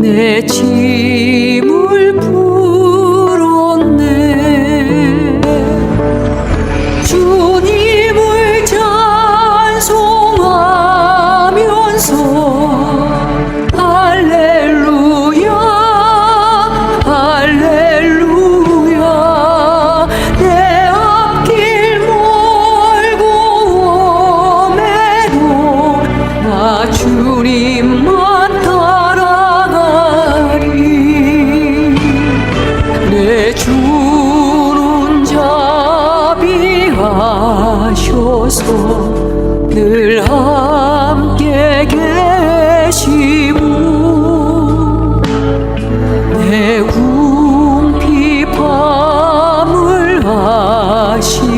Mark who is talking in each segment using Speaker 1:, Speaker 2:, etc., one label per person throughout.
Speaker 1: 내 집. 주소서 늘 함께 계시고 내 궁핍함을 아시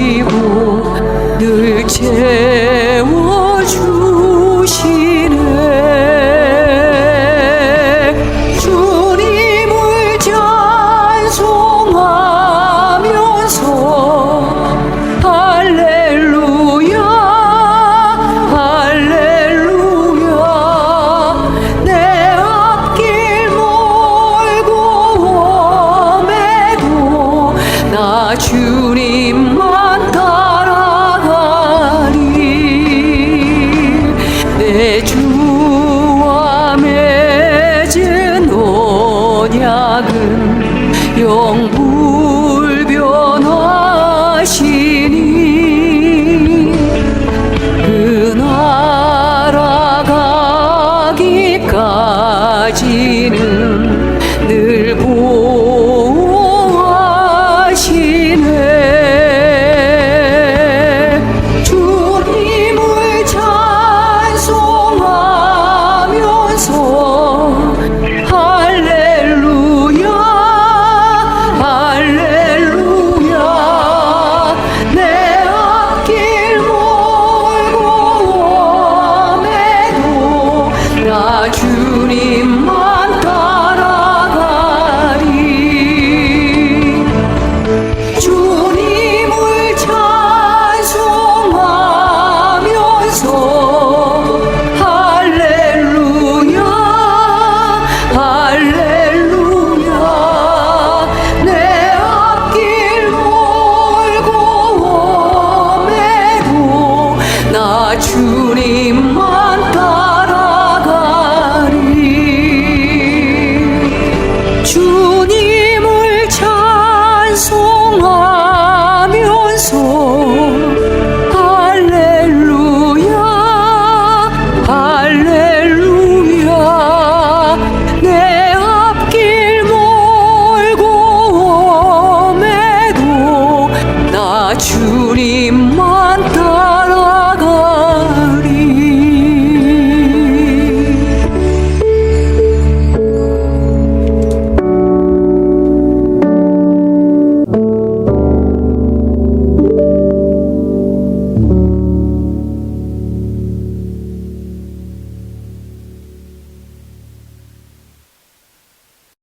Speaker 1: 주님만 따라가리 내 주와 맺은 언약은 영불변하시니 그 나라 가기까지는